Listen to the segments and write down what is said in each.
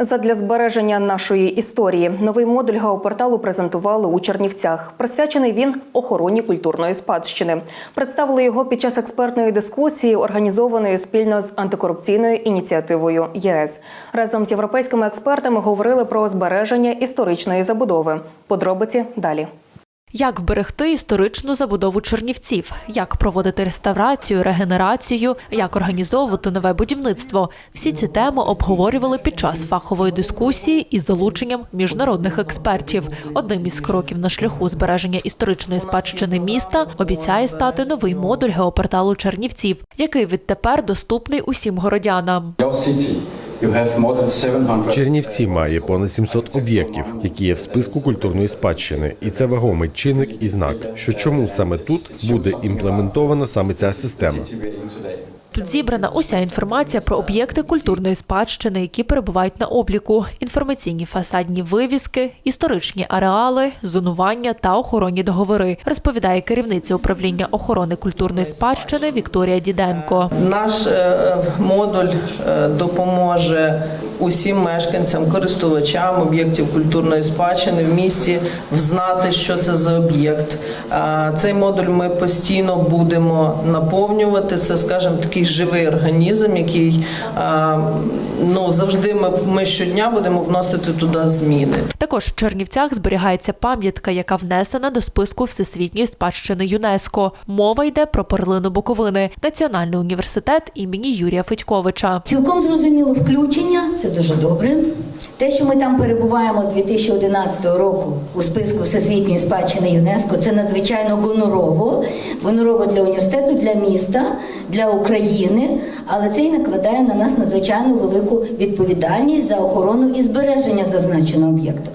Задля збереження нашої історії новий модуль геопорталу презентували у Чернівцях. Присвячений він охороні культурної спадщини. Представили його під час експертної дискусії, організованої спільно з антикорупційною ініціативою ЄС. Разом з європейськими експертами говорили про збереження історичної забудови. Подробиці далі. Як вберегти історичну забудову Чернівців, як проводити реставрацію, регенерацію, як організовувати нове будівництво. Всі ці теми обговорювали під час фахової дискусії із залученням міжнародних експертів. Одним із кроків на шляху збереження історичної спадщини міста обіцяє стати новий модуль геопорталу Чернівців, який відтепер доступний усім городянам. Your city, you have more than 700 Чернівці має понад 700 об'єктів, які є в списку культурної спадщини, і це вагомий чинник і знак, що чому саме тут буде імплементована саме ця система. Тут зібрана уся інформація про об'єкти культурної спадщини, які перебувають на обліку, інформаційні фасадні вивіски, історичні ареали, зонування та охоронні договори, розповідає керівниця управління охорони культурної спадщини Вікторія Діденко. Наш е, модуль е, допоможе усім мешканцям, користувачам об'єктів культурної спадщини в місті взнати, що це за об'єкт. Цей модуль ми постійно будемо наповнювати. Це, скажімо, такий живий організм, який ну завжди ми, ми щодня будемо вносити туди зміни. Також в Чернівцях зберігається пам'ятка, яка внесена до списку всесвітньої спадщини ЮНЕСКо. Мова йде про перлину Буковини, Національний університет імені Юрія Федьковича. Цілком зрозуміло включення, це дуже добре. Те, що ми там перебуваємо з 2011 року у списку Всесвітньої спадщини ЮНЕСКО, це надзвичайно гонорово. Гонорово для університету, для міста, для України, але це й накладає на нас надзвичайно велику відповідальність за охорону і збереження зазначеного об'єкту.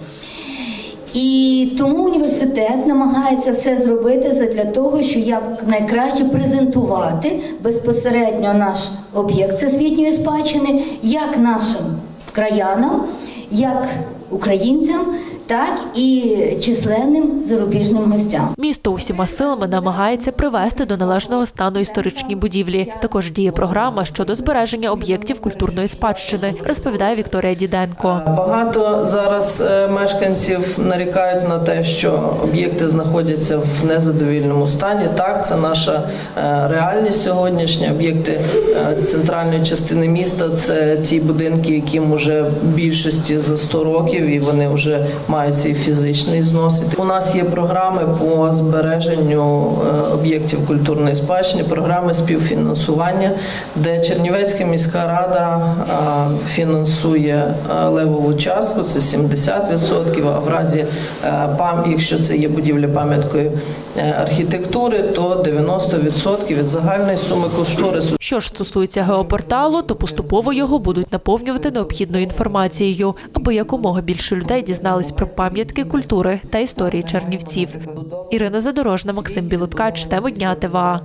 І тому університет намагається все зробити для того, щоб як найкраще презентувати безпосередньо наш об'єкт всесвітньої спадщини як нашим краянам, як українцям, так і численним зарубіжним гостям. Місто усіма силами намагається привести до належного стану історичні будівлі. Також діє програма щодо збереження об'єктів культурної спадщини, розповідає Вікторія Діденко. Багато зараз е, мешканців нарікають на те, що об'єкти знаходяться в незадовільному стані. Так, це наша е, реальність сьогоднішня. Об'єкти е, центральної частини міста це ті будинки, яким вже в більшості за 100 років, і вони вже мають цей фізичний знос. У нас є програми по збереженню е, об'єктів культурної спадщини, програми співфінансування, де Чернівецька міська рада е, фінансує е, левову частку, це 70%, а в разі, пам- якщо це є будівля пам'яткою архітектури, то 90% від загальної суми кошторису. Що ж стосується геопорталу, то поступово його будуть наповнювати необхідною інформацією, аби якомога більше людей дізнались про пам'ятки культури та історії Чернівців. Ірина Задорожна, Максим Білоткач, тема дня ТВА.